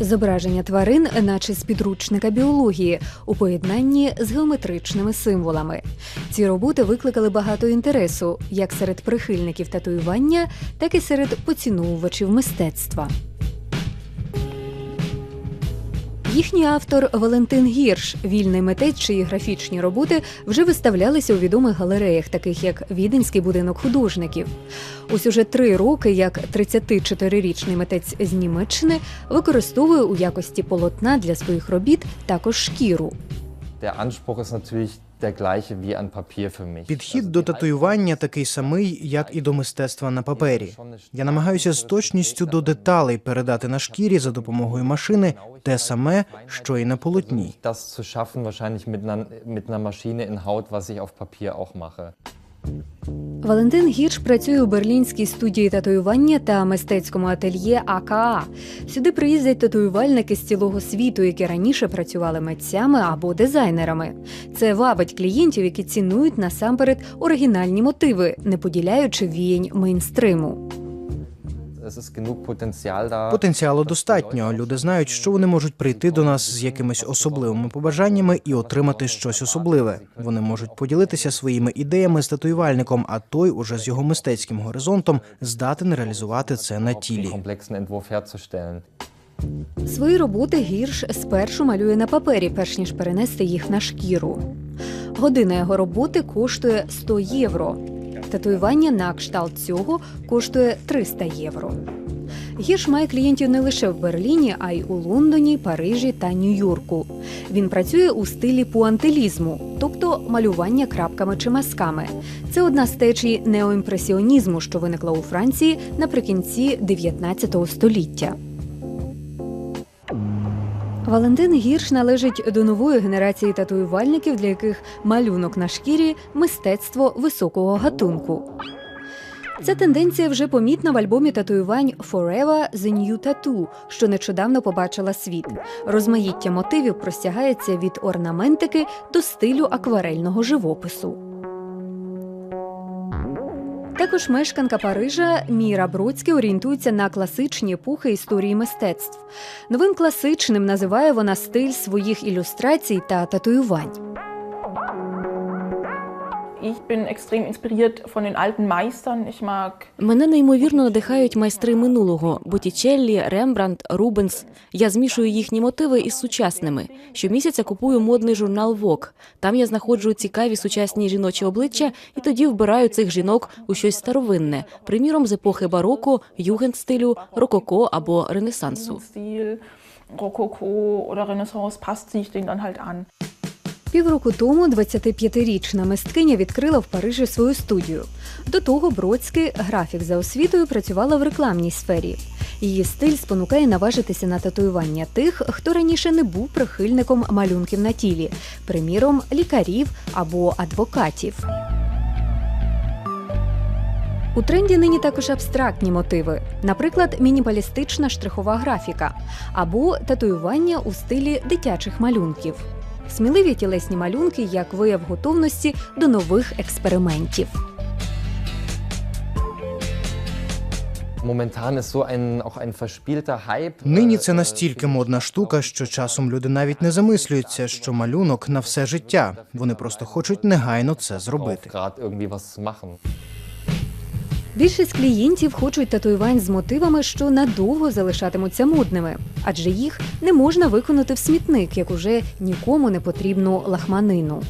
Зображення тварин, наче з підручника біології, у поєднанні з геометричними символами. Ці роботи викликали багато інтересу як серед прихильників татуювання, так і серед поціновувачів мистецтва. Їхній автор Валентин Гірш, вільний митець, чиї графічні роботи вже виставлялися у відомих галереях, таких як Віденський будинок художників. Ось уже три роки, як 34-річний митець з Німеччини використовує у якості полотна для своїх робіт також шкіру. Підхід до татуювання такий самий, як і до мистецтва на папері. Я намагаюся з точністю до деталей передати на шкірі за допомогою машини те саме, що і на полотні. Maschine in Haut, was ich auf Papier auch mache. Валентин Гірш працює у берлінській студії татуювання та мистецькому ательє АКА. Сюди приїздять татуювальники з цілого світу, які раніше працювали митцями або дизайнерами. Це вабить клієнтів, які цінують насамперед оригінальні мотиви, не поділяючи віянь мейнстриму. Потенціалу достатньо. Люди знають, що вони можуть прийти до нас з якимись особливими побажаннями і отримати щось особливе. Вони можуть поділитися своїми ідеями з татуювальником, а той уже з його мистецьким горизонтом здатен реалізувати це на einen тілі. Свої роботи гірш спершу малює на папері, перш ніж перенести їх на шкіру. Година його роботи коштує 100 євро. Татуювання на кшталт цього коштує 300 євро. Гірш має клієнтів не лише в Берліні, а й у Лондоні, Парижі та Нью-Йорку. Він працює у стилі пуантилізму, тобто малювання крапками чи мазками. Це одна з течій неоімпресіонізму, що виникла у Франції наприкінці 19 століття. Валентин Гірш належить до нової генерації татуювальників, для яких малюнок на шкірі мистецтво високого гатунку. Ця тенденція вже помітна в альбомі татуювань Forever The New Tattoo, що нещодавно побачила світ. Розмаїття мотивів простягається від орнаментики до стилю акварельного живопису. Також мешканка Парижа Міра Бродська орієнтується на класичні епохи історії мистецтв. Новим класичним називає вона стиль своїх ілюстрацій та татуювань. Мене неймовірно надихають майстри минулого: Боттічеллі, Рембрандт, Рубенс. Я змішую їхні мотиви із сучасними. Щомісяця купую модний журнал Vogue. Там я знаходжу цікаві сучасні жіночі обличчя і тоді вбираю цих жінок у щось старовинне, приміром з епохи бароко, югендстилю, рококо або ренесансу. Rokoko oder Renaissance passt sich den dann halt an. Півроку тому 25-річна мисткиня відкрила в Парижі свою студію. До того Бродський, графік за освітою, працювала в рекламній сфері. Її стиль спонукає наважитися на татуювання тих, хто раніше не був прихильником малюнків на тілі, приміром, лікарів або адвокатів. У тренді нині також абстрактні мотиви, наприклад, мінімалістична штрихова графіка або татуювання у стилі дитячих малюнків. Сміливі тілесні малюнки як вияв готовності до нових експериментів. Hype. Нині äh, це настільки модна штука, що часом люди навіть не замислюються, що малюнок на все життя. Вони просто хочуть негайно це зробити. Більшість клієнтів хочуть татуювань з мотивами, що надовго залишатимуться модними, адже їх не можна виконати в смітник, як уже нікому не потрібну лахманину.